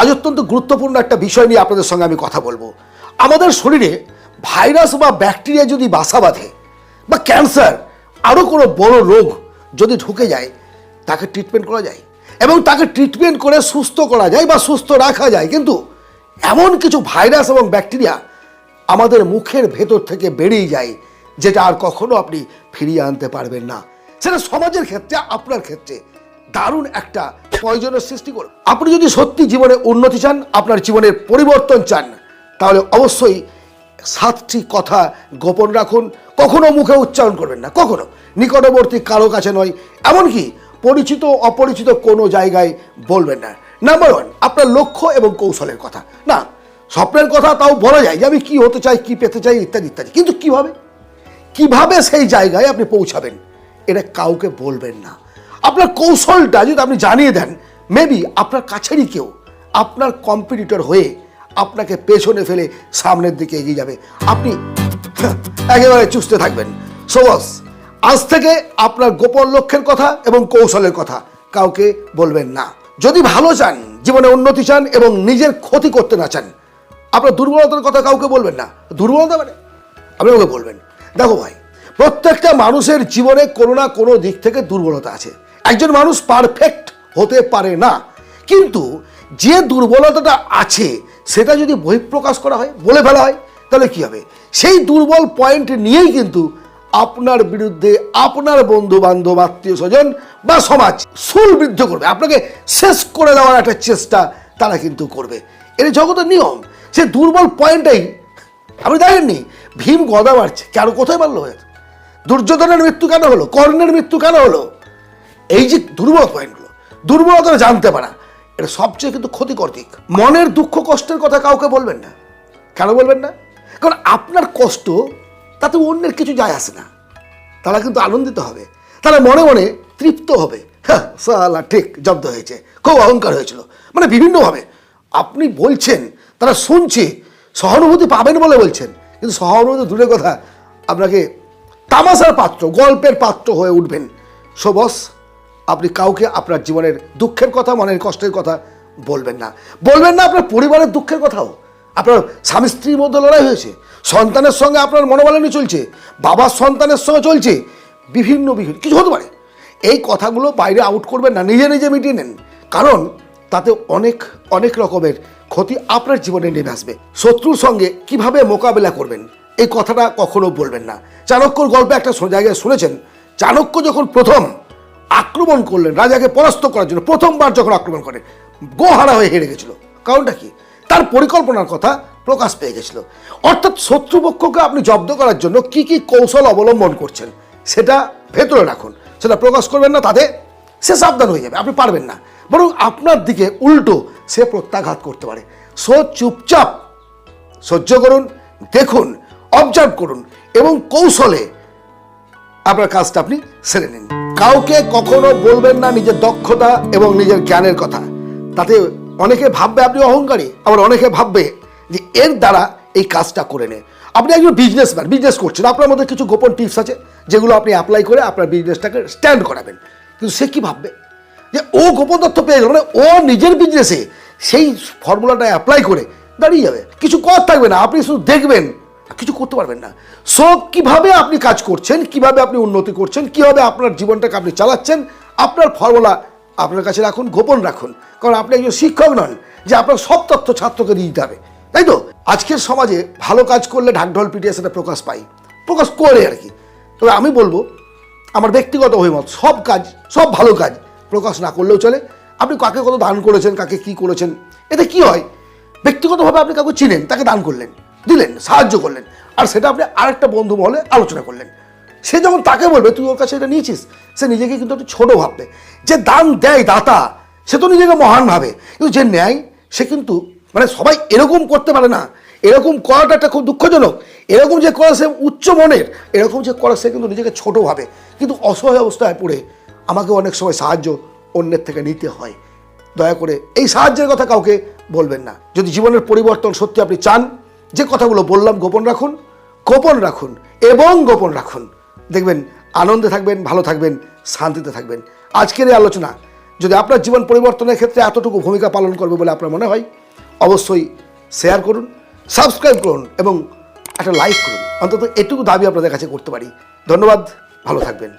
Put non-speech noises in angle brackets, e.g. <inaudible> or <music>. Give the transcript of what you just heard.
আজ অত্যন্ত গুরুত্বপূর্ণ একটা বিষয় নিয়ে আপনাদের সঙ্গে আমি কথা বলব। আমাদের শরীরে ভাইরাস বা ব্যাকটেরিয়া যদি বাসা বাঁধে বা ক্যান্সার, আরও কোনো বড় রোগ যদি ঢুকে যায়, তাকে ট্রিটমেন্ট করা যায় এবং তাকে ট্রিটমেন্ট করে সুস্থ করা যায় বা সুস্থ রাখা যায়। কিন্তু এমন কিছু ভাইরাস এবং ব্যাকটেরিয়া আমাদের মুখের ভেতর থেকে বেরিয়ে যায়, যেটা আর কখনো আপনি ফিরিয়ে আনতে পারবেন না। সেটা সমাজের ক্ষেত্রে, আপনার ক্ষেত্রে দারুণ একটা প্রয়োজনের সৃষ্টি করবে আপনি যদি সত্যি জীবনে উন্নতি চান, আপনার জীবনের পরিবর্তন চান, তাহলে অবশ্যই সাতটি কথা গোপন রাখুন। কখনো মুখে উচ্চারণ করবেন না, কখনো। নিকটবর্তী কারও কাছে নয়, এমনকি পরিচিত অপরিচিত কোনো জায়গায় বলবেন না। নাম্বার ওয়ান আপনার লক্ষ্য এবং কৌশলের কথা। না, স্বপ্নের কথা তাও বলা যায় যে আমি কী হতে চাই, কী পেতে চাই, ইত্যাদি ইত্যাদি। কিন্তু কীভাবে? কীভাবে সেই জায়গায় আপনি পৌঁছাবেন? এটা কাউকে বলবেন না। আপনার কৌশলটা যদি আপনি জানিয়ে দেন মেবি আপনার কাছেরই কেউ, আপনার কম্পিটিটর হয়ে আপনাকে পেছনে ফেলে সামনের দিকে এগিয়ে যাবে। আপনি <laughs> একেবারে চুষতে থাকবেন। সোবস আজ থেকে আপনার গোপন লক্ষ্যের কথা এবং কৌশলের কথা কাউকে বলবেন না। যদি ভালো চান, জীবনে উন্নতি চান এবং নিজের ক্ষতি করতে না চান, আপনার দুর্বলতার কথা কাউকে বলবেন না। দুর্বলতা মানে? আপনি ওকে বলবেন। দেখো ভাই, প্রত্যেকটা মানুষের জীবনে কোনো না কোনো দিক থেকে দুর্বলতা আছে। একজন মানুষ পারফেক্ট হতে পারে না। কিন্তু যে দুর্বলতাটা আছে, সেটা যদি বহিঃপ্রকাশ করা হয়, বলে ফেলা হয়, তাহলে কি হবে? সেই দুর্বল পয়েন্ট নিয়েই কিন্তু আপনার বিরুদ্ধে আপনার বন্ধু বান্ধব আত্মীয় স্বজন বা সমাজ সুলবৃদ্ধ করবে। আপনাকে শেষ করে দেওয়ার একটা চেষ্টা তারা কিন্তু করবে। এটা জগতের নিয়ম, সে দুর্বল পয়েন্টটাই আপনি দেখেননি ভীম গদা মারছে। কেন? কোথায় মারলো দুর্যোধনের মৃত্যু কেন হলো? কর্ণের মৃত্যু কেন হলো? এই যে দুর্বল পয়েন্টগুলো দুর্বলতা জানতে পারা, এটা সবচেয়ে কিন্তু ক্ষতিকর দিক। মনের দুঃখ, কষ্টের কথা কাউকে বলবেন না। কেন বলবেন না? কারণ আপনার কষ্ট, তাতে অন্যের কিছু যায় আসে না। তারা কিন্তু আনন্দিত হবে। তারা মনে মনে তৃপ্ত হবে। হ্যাঁ সালা, ঠিক, জব্দ হয়েছে। খুব অহংকার হয়েছিল। মানে বিভিন্নভাবে। আপনি বলছেন, তারা শুনছে, সহানুভূতি পাবেন বলে বলছেন। কিন্তু সহানুভূতি দূরের কথা, আপনাকে তামাশার পাত্র, গল্পের পাত্র হয়ে উঠবেন। সবস আপনি কাউকে আপনার জীবনের দুঃখের কথা, মনের কষ্টের কথা বলবেন না। বলবেন না আপনার পরিবারের দুঃখের কথাও। আপনার স্বামী স্ত্রীর মধ্যে লড়াই হয়েছে, সন্তানের সঙ্গে আপনার মনোমালিনী চলছে, বাবার সন্তানের সঙ্গে চলছে, বিভিন্ন বিভিন্ন, কিছু হতে পারে। এই কথাগুলো বাইরে আউট করবেন না, নিজে নিজে মিটিয়ে নেন। কারণ তাতে অনেক অনেক রকমের ক্ষতি আপনার জীবনে নেমে আসবে। শত্রুর সঙ্গে কীভাবে মোকাবেলা করবেন, এই কথাটা কখনো বলবেন না। চাণক্যর গল্পে একটা জায়গায় শুনেছেন, চাণক্য যখন প্রথম আক্রমণ করলেন, রাজাকে পরাস্ত করার জন্য, প্রথমবার যখন আক্রমণ করেন গোহারা হয়ে হেরে গেছিল। কারণটা কি? তার পরিকল্পনার কথা প্রকাশ পেয়ে গেছিল। অর্থাৎ শত্রুপক্ষকে আপনি জব্দ করার জন্য কি কি কৌশল অবলম্বন করছেন, সেটা ভেতরে রাখুন। সেটা প্রকাশ করবেন না, তাতে সে সাবধান হয়ে যাবে, আপনি পারবেন না। বরং আপনার দিকে উল্টো সে প্রত্যাঘাত করতে পারে। সো চুপচাপ সহ্য করুন, দেখুন অবজার্ভ করুন এবং কৌশলে আপনার কাজটা আপনি সেরে নিন। কাউকে কখনো বলবেন না নিজের দক্ষতা এবং নিজের জ্ঞানের কথা। তাতে অনেকে ভাববে আপনি অহংকারী, আবার অনেকে ভাববে যে এর দ্বারা এই কাজটা করে নে আপনি একজন বিজনেসম্যান বিজনেস করছেন, আপনার মধ্যে কিছু গোপন টিপস আছে যেগুলো আপনি অ্যাপ্লাই করে আপনার বিজনেসটাকে স্ট্যান্ড করাবেন। কিন্তু সে কি ভাববে? যে ও গোপন তথ্য পেয়ে গেল মানে ও নিজের বিজনেসে সেই ফর্মুলাটা অ্যাপ্লাই করে দাঁড়িয়ে যাবে। কিছু কর থাকবে না, আপনি শুধু দেখবেন কিছু করতে পারবেন না। সো কীভাবে আপনি কাজ করছেন, কীভাবে আপনি উন্নতি করছেন, কীভাবে আপনার জীবনটাকে আপনি চালাচ্ছেন, আপনার ফর্মুলা আপনার কাছে রাখুন, গোপন রাখুন। কারণ আপনি একজন শিক্ষক নন, যে আপনার সব তথ্য ছাত্রকে দিয়ে দিতে হবে। তাই তো? আজকের সমাজে ভালো কাজ করলে ঢাকঢোল পিটিয়ে সেটা প্রকাশ পাই। প্রকাশ করে আর কি। তবে আমি বলব, আমার ব্যক্তিগত অভিমত, সব কাজ, সব ভালো কাজ প্রকাশ না করলেও চলে। আপনি কাকে কত দান করেছেন, কাকে কি করেছেন, এতে কি হয়? ব্যক্তিগতভাবে আপনি কাউকে চিনেন, তাকে দান করলেন। দিলেন, সাহায্য করলেন। আর সেটা আপনি আরেকটা বন্ধু মহলে আলোচনা করলেন। সে যখন তাকে বলবে, তুই ওর কাছে এটা নিয়েছিস? সে নিজেকে কিন্তু একটু ছোটো ভাববে। যে দান দেয় দাতা, সে তো নিজেকে মহান ভাবে। কিন্তু যে নেয় সে কিন্তু মানে সবাই এরকম করতে পারে না। এরকম করাটা একটা খুব দুঃখজনক। এরকম যে করা সে উচ্চ মনের, এরকম যে করা সে কিন্তু নিজেকে ছোট ভাবে। কিন্তু অসহায় অবস্থায় পড়ে আমাকে অনেক সময় সাহায্য অন্যের থেকে নিতে হয়। দয়া করে এই সাহায্যের কথা কাউকে বলবেন না। যদি জীবনের পরিবর্তন সত্যি আপনি চান যে কথাগুলো বললাম গোপন রাখুন গোপন রাখুন, এবং গোপন রাখুন। দেখবেন, আনন্দে থাকবেন, ভালো থাকবেন, শান্তিতে থাকবেন। আজকের এই আলোচনা, যদি আপনার জীবন পরিবর্তনের ক্ষেত্রে এতটুকু ভূমিকা পালন করবে বলে আপনার মনে হয়, অবশ্যই শেয়ার করুন সাবস্ক্রাইব করুন, এবং একটা লাইক করুন। অন্তত এটুকু দাবি আপনাদের কাছে করতে পারি। ধন্যবাদ, ভালো থাকবেন।